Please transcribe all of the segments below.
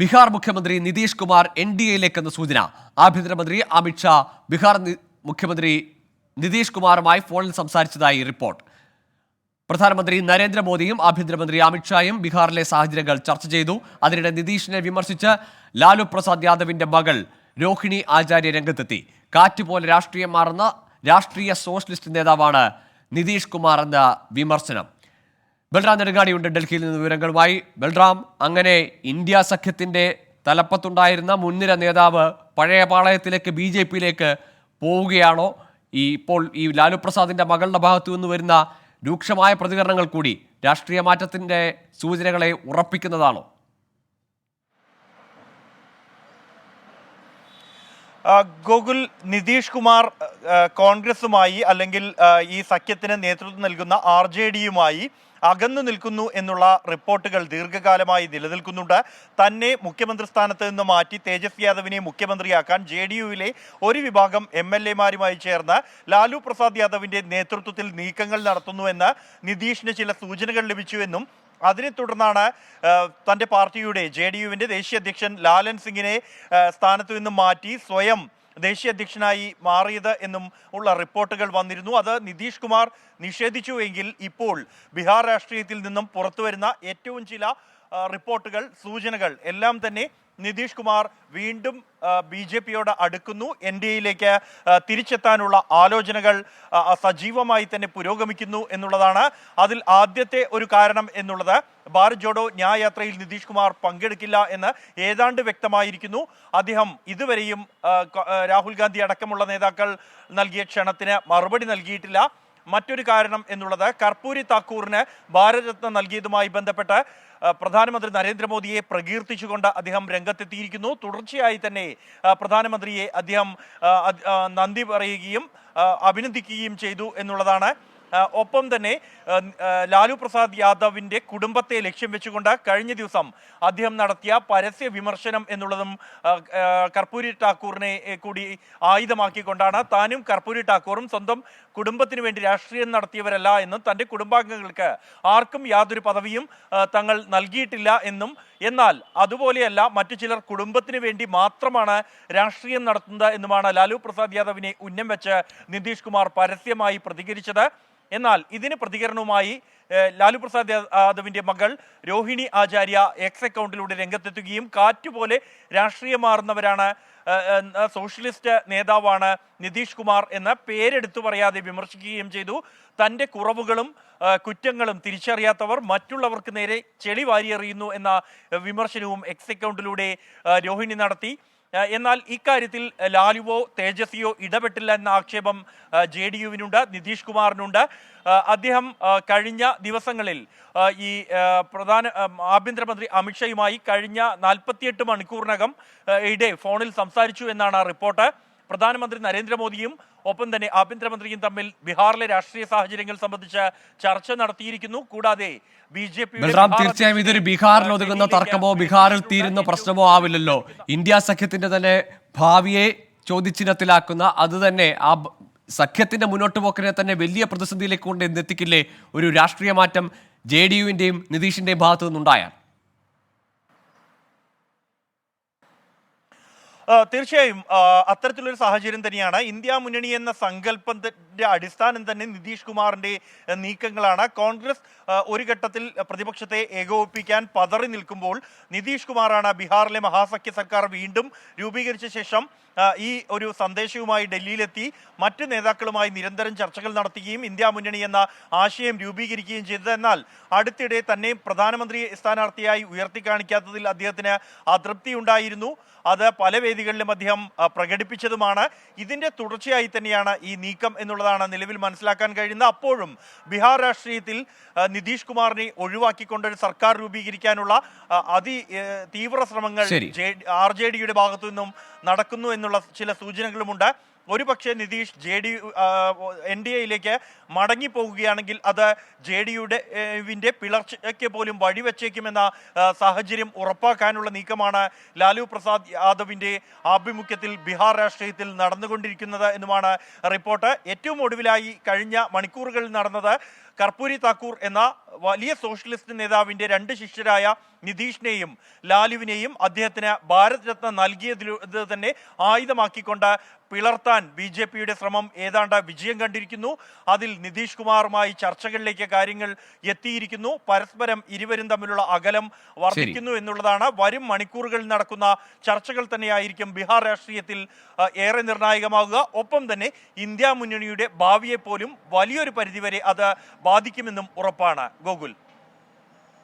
ബീഹാർ മുഖ്യമന്ത്രി Nitish Kumar N D എയിലേക്കെന്ന സൂചന. ആഭ്യന്തരമന്ത്രി അമിത്ഷാ ബീഹാർ മുഖ്യമന്ത്രി നിതീഷ് കുമാറുമായി ഫോണിൽ സംസാരിച്ചതായി റിപ്പോർട്ട്. പ്രധാനമന്ത്രി നരേന്ദ്രമോദിയും ആഭ്യന്തരമന്ത്രി അമിത്ഷായും ബീഹാറിലെ സാഹചര്യങ്ങൾ ചർച്ച ചെയ്തു. അതിനിടെ നിതീഷിനെ വിമർശിച്ച് ലാലു പ്രസാദ് യാദവിന്റെ മകൾ രോഹിണി ആചാര്യ രംഗത്തെത്തി. കാറ്റുപോലെ രാഷ്ട്രീയം മാറുന്ന രാഷ്ട്രീയ സോഷ്യലിസ്റ്റ് നേതാവാണ് നിതീഷ് കുമാർ എന്ന വിമർശനം. ബൽറാം നെടുങ്ങാടിയുണ്ട് ഡൽഹിയിൽ നിന്ന് വിവരങ്ങളുമായി. ബൽറാം അങ്ങനെ ഇന്ത്യ സഖ്യത്തിന്റെ തലപ്പത്തുണ്ടായിരുന്ന മുൻനിര നേതാവ് പഴയ പാളയത്തിലേക്ക് ബി ജെ പിയിലേക്ക് പോവുകയാണോ? ഈ ഇപ്പോൾ ഈ ലാലു പ്രസാദിന്റെ മകളുടെ ഭാഗത്തു നിന്ന് വരുന്ന രൂക്ഷമായ പ്രതികരണങ്ങൾ കൂടി രാഷ്ട്രീയ മാറ്റത്തിന്റെ സൂചനകളെ ഉറപ്പിക്കുന്നതാണോ? ഗോകുൽ നിതീഷ് കുമാർ കോൺഗ്രസുമായി അല്ലെങ്കിൽ ഈ സഖ്യത്തിന് നേതൃത്വം നൽകുന്ന ആർ ജെ ഡിയുമായി അകന്നു നിൽക്കുന്നു എന്നുള്ള റിപ്പോർട്ടുകൾ ദീർഘകാലമായി നിലനിൽക്കുന്നുണ്ട്. തന്നെ മുഖ്യമന്ത്രി സ്ഥാനത്ത് നിന്ന് മാറ്റി തേജസ്വി യാദവിനെ മുഖ്യമന്ത്രിയാക്കാൻ ജെ ഡി യുവിലെ ഒരു വിഭാഗം എം എൽ എമാരുമായി ചേർന്ന് ലാലു പ്രസാദ് യാദവിന്റെ നേതൃത്വത്തിൽ നീക്കങ്ങൾ നടത്തുന്നുവെന്ന് നിതീഷിന് ചില സൂചനകൾ ലഭിച്ചുവെന്നും അതിനെ തുടർന്നാണ് തന്റെ പാർട്ടിയുടെ ജെ ഡി യുവിന്റെ ദേശീയ അധ്യക്ഷൻ ലാലൻ സിംഗിനെ സ്ഥാനത്തു നിന്നും മാറ്റി സ്വയം ദേശീയ അധ്യക്ഷനായി മാറിയത് എന്നും ഉള്ള റിപ്പോർട്ടുകൾ വന്നിരുന്നു. അത് നിതീഷ് കുമാർ നിഷേധിച്ചുവെങ്കിൽ ഇപ്പോൾ ബീഹാർ രാഷ്ട്രീയത്തിൽ നിന്നും പുറത്തുവരുന്ന ഏറ്റവും ചില റിപ്പോർട്ടുകൾ സൂചനകൾ എല്ലാം തന്നെ നിതീഷ് കുമാർ വീണ്ടും ബി ജെ പിയോട് അടുക്കുന്നു. എൻ ഡി എയിലേക്ക് തിരിച്ചെത്താനുള്ള ആലോചനകൾ സജീവമായി തന്നെ പുരോഗമിക്കുന്നു എന്നുള്ളതാണ് അതിൽ ആദ്യത്തെ ഒരു കാരണം എന്നുള്ളത്. ഭാരത് ജോഡോ ന്യായ യാത്രയിൽ നിതീഷ് കുമാർ പങ്കെടുക്കില്ല എന്ന് ഏതാണ്ട് വ്യക്തമായിരിക്കുന്നു. അദ്ദേഹം ഇതുവരെയും രാഹുൽ ഗാന്ധി അടക്കമുള്ള നേതാക്കൾ നൽകിയ ക്ഷണത്തിന് മറുപടി നൽകിയിട്ടില്ല. മറ്റൊരു കാരണം എന്നുള്ളത് കർപ്പൂരി താക്കൂറിന് ഭാരതരത്ന നൽകിയതുമായി ബന്ധപ്പെട്ട് പ്രധാനമന്ത്രി നരേന്ദ്രമോദിയെ പ്രകീർത്തിച്ചുകൊണ്ട് അദ്ദേഹം രംഗത്തെത്തിയിരിക്കുന്നു. തുടർച്ചയായി തന്നെ പ്രധാനമന്ത്രിയെ അദ്ദേഹം നന്ദി പറയുകയും അഭിനന്ദിക്കുകയും ചെയ്തു എന്നുള്ളതാണ് ഒപ്പം തന്നെ ലാലു പ്രസാദ് യാദവിന്റെ കുടുംബത്തെ ലക്ഷ്യം വെച്ചുകൊണ്ട് കഴിഞ്ഞ ദിവസം അദ്ദേഹം നടത്തിയ പരസ്യ വിമർശനം എന്നുള്ളതും കർപ്പൂരി ഠാക്കൂറിനെ കൂടി ആയുധമാക്കിക്കൊണ്ടാണ് താനും കർപ്പൂരി ഠാക്കൂറും സ്വന്തം കുടുംബത്തിന് വേണ്ടി രാഷ്ട്രീയം നടത്തിയവരല്ല എന്നും തന്റെ കുടുംബാംഗങ്ങൾക്ക് ആർക്കും യാതൊരു പദവിയും തങ്ങൾ നൽകിയിട്ടില്ല എന്നും എന്നാൽ അതുപോലെയല്ല മറ്റു ചിലർ കുടുംബത്തിന് വേണ്ടി മാത്രമാണ് രാഷ്ട്രീയം നടത്തുന്നത് എന്നുമാണ് ലാലു പ്രസാദ് യാദവിനെ ഉന്നം വെച്ച് നിതീഷ് കുമാർ പരസ്യമായി പ്രതികരിച്ചത്. എന്നാൽ ഇതിന് പ്രതികരണവുമായി ലാലു പ്രസാദ് യാദവിന്റെ മകൾ രോഹിണി ആചാര്യ എക്സ് അക്കൗണ്ടിലൂടെ രംഗത്തെത്തുകയും കാറ്റുപോലെ രാഷ്ട്രീയം മാറുന്നവരാണ് ഏഹ്, ഏഹ്, സോഷ്യലിസ്റ്റ് നേതാവാണ് നിതീഷ് കുമാർ എന്ന് പേരെടുത്തു പറയാതെ വിമർശിക്കുകയും ചെയ്തു. തന്റെ കുറവുകളും കുറ്റങ്ങളും തിരിച്ചറിയാത്തവർ മറ്റുള്ളവർക്ക് നേരെ ചെളി വാരിയെറിയുന്നു എന്ന വിമർശനവും എക്സ് അക്കൗണ്ടിലൂടെ രോഹിണി നടത്തി. എന്നാൽ ഇക്കാര്യത്തിൽ ലാലുവോ തേജസ്വിയോ ഇടപെട്ടില്ല എന്ന ആക്ഷേപം ജെ ഡി യുവിനുണ്ട് നിതീഷ് കുമാറിനുണ്ട്. അദ്ദേഹം കഴിഞ്ഞ ദിവസങ്ങളിൽ ഈ പ്രധാന ആഭ്യന്തരമന്ത്രി അമിത്ഷയുമായി കഴിഞ്ഞ നാൽപ്പത്തിയെട്ട് മണിക്കൂറിനകം ഇടെ ഫോണിൽ സംസാരിച്ചു എന്നാണ് റിപ്പോർട്ട്. പ്രധാനമന്ത്രി നരേന്ദ്രമോദിയും ഒപ്പം തന്നെ ആഭ്യന്തരമന്ത്രിയും തമ്മിൽ ബീഹാറിലെ രാഷ്ട്രീയ സാഹചര്യങ്ങൾ സംബന്ധിച്ച് ചർച്ച നടത്തിയിരിക്കുന്നു. കൂടാതെ ബി ജെ പി തീർച്ചയായും ഇതൊരു ബീഹാറിൽ ഒതുങ്ങുന്ന തർക്കമോ ബീഹാറിൽ തീരുന്ന പ്രശ്നമോ ആവില്ലല്ലോ. ഇന്ത്യ സഖ്യത്തിന്റെ തന്നെ ഭാവിയെ ചോദ്യചിഹ്നത്തിലാക്കുന്ന അത് തന്നെ ആ സഖ്യത്തിന്റെ മുന്നോട്ട് പോക്കിനെ തന്നെ വലിയ പ്രതിസന്ധിയിലേക്ക് കൊണ്ട് എന്തെത്തിക്കില്ലേ ഒരു രാഷ്ട്രീയ മാറ്റം ജെ ഡി യുവിന്റെയും നിതീഷിന്റെയും ഭാഗത്തു നിന്നുണ്ടായാൽ ആ, തീർച്ചയായും അത്തരത്തിലൊരു സാഹചര്യം തന്നെയാണ്. ഇന്ത്യ മുന്നണി എന്ന സങ്കല്പത്തിന്റെ അടിസ്ഥാനം തന്നെ നിതീഷ് കുമാറിന്റെ നീക്കങ്ങളാണ്. കോൺഗ്രസ് ഒരു ഘട്ടത്തിൽ പ്രതിപക്ഷത്തെ ഏകോപിപ്പിക്കാൻ പതറി നിൽക്കുമ്പോൾ നിതീഷ് കുമാറാണ് ബീഹാറിലെ മഹാസഖ്യ സർക്കാർ വീണ്ടും രൂപീകരിച്ച ശേഷം ഈ ഒരു സന്ദേശവുമായി ഡൽഹിയിലെത്തി മറ്റ് നേതാക്കളുമായി നിരന്തരം ചർച്ചകൾ നടത്തുകയും ഇന്ത്യ മുന്നണി എന്ന ആശയം രൂപീകരിക്കുകയും ചെയ്തത്. എന്നാൽ അടുത്തിടെ തന്നെ പ്രധാനമന്ത്രി സ്ഥാനാർത്ഥിയായി ഉയർത്തി കാണിക്കാത്തതിൽ അദ്ദേഹത്തിന് അതൃപ്തി ഉണ്ടായിരുന്നു. അത് പല വേദികളിലും അദ്ദേഹം പ്രകടിപ്പിച്ചതുമാണ്. ഇതിന്റെ തുടർച്ചയായി തന്നെയാണ് ഈ നീക്കം എന്നുള്ളതാണ് നിലവിൽ മനസ്സിലാക്കാൻ കഴിയുന്ന അപ്പോഴും ബീഹാർ രാഷ്ട്രീയത്തിൽ നിതീഷ് കുമാറിനെ ഒഴിവാക്കിക്കൊണ്ടൊരു സർക്കാർ രൂപീകരിക്കാനുള്ള അതി തീവ്ര ശ്രമങ്ങൾ ശരി. ആർ ജെ ഡിയുടെ ഭാഗത്തു നിന്നും നടക്കുന്നു എന്നുള്ള ചില സൂചനകളുമുണ്ട്. ഒരുപക്ഷെ Nitish J D N D എയിലേക്ക് മടങ്ങിപ്പോകുകയാണെങ്കിൽ അത് ജെ ഡി യുടെ വിന്റെ പിളർച്ചയ്ക്ക് പോലും വഴിവെച്ചേക്കുമെന്ന സാഹചര്യം ഉറപ്പാക്കാനുള്ള നീക്കമാണ് ലാലു പ്രസാദ് യാദവിന്റെ ആഭിമുഖ്യത്തിൽ ബീഹാർ രാഷ്ട്രീയത്തിൽ നടന്നുകൊണ്ടിരിക്കുന്നത് എന്നുമാണ് റിപ്പോർട്ട്. ഏറ്റവും ഒടുവിലായി കഴിഞ്ഞ മണിക്കൂറുകളിൽ നടന്നത് കർപ്പൂരി താക്കൂർ എന്ന വലിയ സോഷ്യലിസ്റ്റ് നേതാവിന്റെ രണ്ട് ശിഷ്യരായ നിതീഷിനെയും ലാലുവിനെയും അദ്ദേഹത്തിന് ഭാരത് രത്ന നൽകിയതിൽ തന്നെ ആയുധമാക്കിക്കൊണ്ട് പിളർത്താൻ ബി ജെ പിയുടെ ശ്രമം ഏതാണ്ട് വിജയം കണ്ടിരിക്കുന്നു. അതിൽ നിതീഷ് കുമാറുമായി ചർച്ചകളിലേക്ക് കാര്യങ്ങൾ എത്തിയിരിക്കുന്നു. പരസ്പരം ഇരുവരും തമ്മിലുള്ള അകലം വർദ്ധിക്കുന്നു എന്നുള്ളതാണ്. വരും മണിക്കൂറുകളിൽ നടക്കുന്ന ചർച്ചകൾ തന്നെയായിരിക്കും ബീഹാർ രാഷ്ട്രീയത്തിൽ ഏറെ നിർണായകമാകുക. ഒപ്പം തന്നെ ഇന്ത്യ മുന്നണിയുടെ ഭാവിയെപ്പോലും വലിയൊരു പരിധിവരെ അത് ബാധിക്കുമെന്നും ഉറപ്പാണ്. ഗോകുൽ.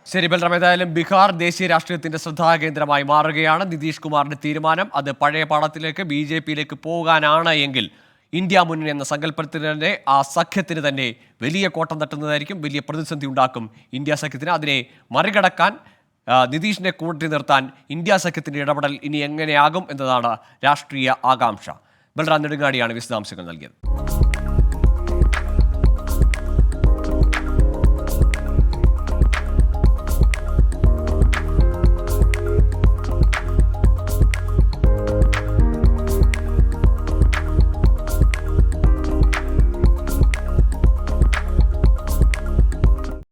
ശരി ബൽറാം. ഏതായാലും ബീഹാർ ദേശീയ രാഷ്ട്രീയത്തിന്റെ ശ്രദ്ധാകേന്ദ്രമായി മാറുകയാണ് നിതീഷ് കുമാറിന്റെ തീരുമാനം. അത് പഴയ പാടത്തിലേക്ക് ബി ജെ പിയിലേക്ക് പോകാനാണ് എങ്കിൽ ഇന്ത്യ മുന്നണി എന്ന സങ്കല്പത്തിന് തന്നെ ആ സഖ്യത്തിന് തന്നെ വലിയ കോട്ടം തട്ടുന്നതായിരിക്കും വലിയ പ്രതിസന്ധി ഉണ്ടാക്കും ഇന്ത്യ സഖ്യത്തിന്. അതിനെ മറികടക്കാൻ നിതീഷിനെ കൂട്ടി നിർത്താൻ ഇന്ത്യ സഖ്യത്തിന്റെ ഇടപെടൽ ഇനി എങ്ങനെയാകും എന്നതാണ് രാഷ്ട്രീയ ആകാംക്ഷ. ബൽറാം നെടുങ്ങാടിയാണ് വിശദാംശങ്ങൾ നൽകിയത്.